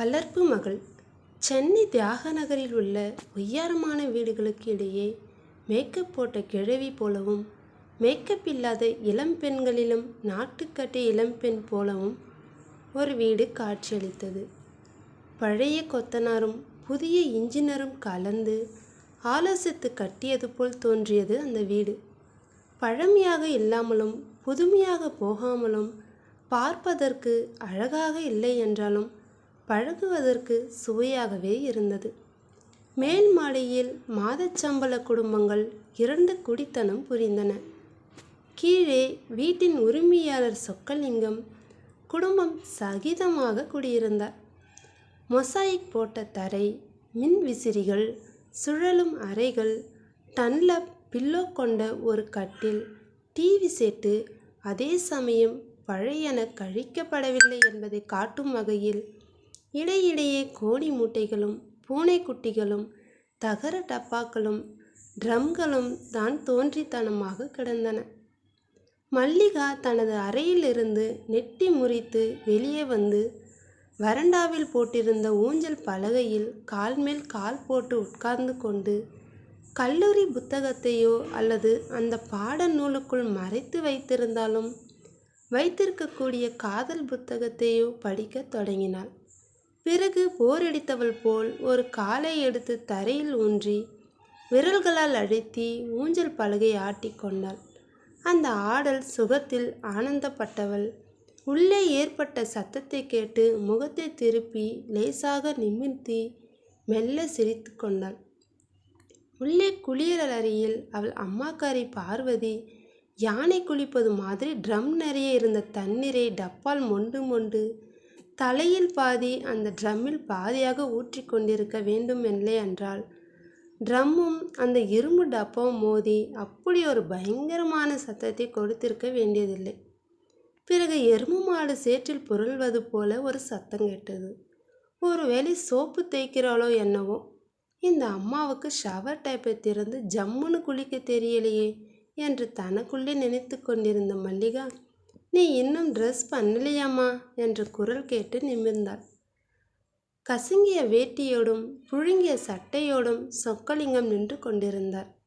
வளர்ப்பு மகள். சென்னை தியாகநகரில் உள்ள உயரமான வீடுகளுக்கு இடையே மேக்கப் போட்ட கிழவி போலவும் மேக்கப் இல்லாத இளம் பெண்களிலும் நாட்டுக்கட்டை இளம்பெண் போலவும் ஒரு வீடு காட்சியளித்தது. பழைய கொத்தனாரும் புதிய இன்ஜினரும் கலந்து ஆலோசித்து கட்டியது போல் தோன்றியது அந்த வீடு. பழமையாக இல்லாமலும் புதுமையாக போகாமலும் பார்ப்பதற்கு அழகாக இல்லை என்றாலும் பழகுவதற்கு சுவையாகவே இருந்தது. மேல் மாடியில் மாதச்சம்பள குடும்பங்கள் இரண்டு குடித்தனம் புரிந்தன. கீழே வீட்டின் உரிமையாளர் சொக்கலிங்கம் குடும்பம் சகிதமாக குடியிருந்தார். மொசாயிக் போட்ட தரை மின் விசிறிகள் சுழலும் அறைகள் டன்லப் பில்லோ கொண்ட ஒரு கட்டில் டிவி செட்டு அதே சமயம் பழையன கழிக்கப்படவில்லை என்பதை காட்டும் வகையில் இடையிடையே கோழி மூட்டைகளும் பூனைக்குட்டிகளும் தகர டப்பாக்களும் ட்ரம்களும் தான் தோன்றித்தனமாக கிடந்தன. மல்லிகா தனது அறையிலிருந்து நெட்டி முறித்து வெளியே வந்து வறண்டாவில் போட்டிருந்த ஊஞ்சல் பலகையில் கால் மேல் கால் போட்டு உட்கார்ந்து கொண்டு கல்லூரி புத்தகத்தையோ அல்லது அந்த பாட நூலுக்குள் மறைத்து வைத்திருந்தாலும் வைத்திருக்கக்கூடிய காதல் புத்தகத்தையோ படிக்கத் தொடங்கினாள். பிறகு போரடித்தவள் போல் ஒரு காலை எடுத்து தரையில் ஊன்றி விரல்களால் அழுத்தி ஊஞ்சல் பலகை ஆட்டிக்கொண்டாள் அந்த ஆடல் சுகத்தில் ஆனந்தப்பட்டவள். உள்ளே ஏற்பட்ட சத்தத்தை கேட்டு முகத்தை திருப்பி லேசாக நிமிர்த்தி மெல்ல சிரித்து கொண்டாள். உள்ளே குளியல் அறையில் அவள் அம்மாக்காரி பார்வதி யானை குளிப்பது மாதிரி ட்ரம் நிறைய இருந்த தண்ணீரை டப்பால் மொண்டு மொண்டு தலையில் பாதி அந்த ட்ரம்மில் பாதியாக ஊற்றி கொண்டிருக்க வேண்டும் இல்லை என்றால் ட்ரம்மும் அந்த இரும்பு டப்பாவும் மோதி அப்படி ஒரு பயங்கரமான சத்தத்தை கொடுத்திருக்க வேண்டியதில்லை. பிறகு எருமை மாடு சேற்றில் புரள்வது போல ஒரு சத்தம் கேட்டது. ஒருவேளை சோப்பு தேய்க்கிறாளோ என்னவோ. இந்த அம்மாவுக்கு ஷவர் டைப்பை திறந்து ஜம்முன்னு குளிக்க தெரியலையே என்று தனக்குள்ளே நினைத்து கொண்டிருந்த மல்லிகா நீ இன்னும் ட்ரெஸ் பண்ணலையாம்மா? என்ற குரல் கேட்டு நிமிர்ந்தாள். கசங்கிய வேட்டியோடும் புழுங்கிய சட்டையோடும் சொக்கலிங்கம் நின்று கொண்டிருந்தார்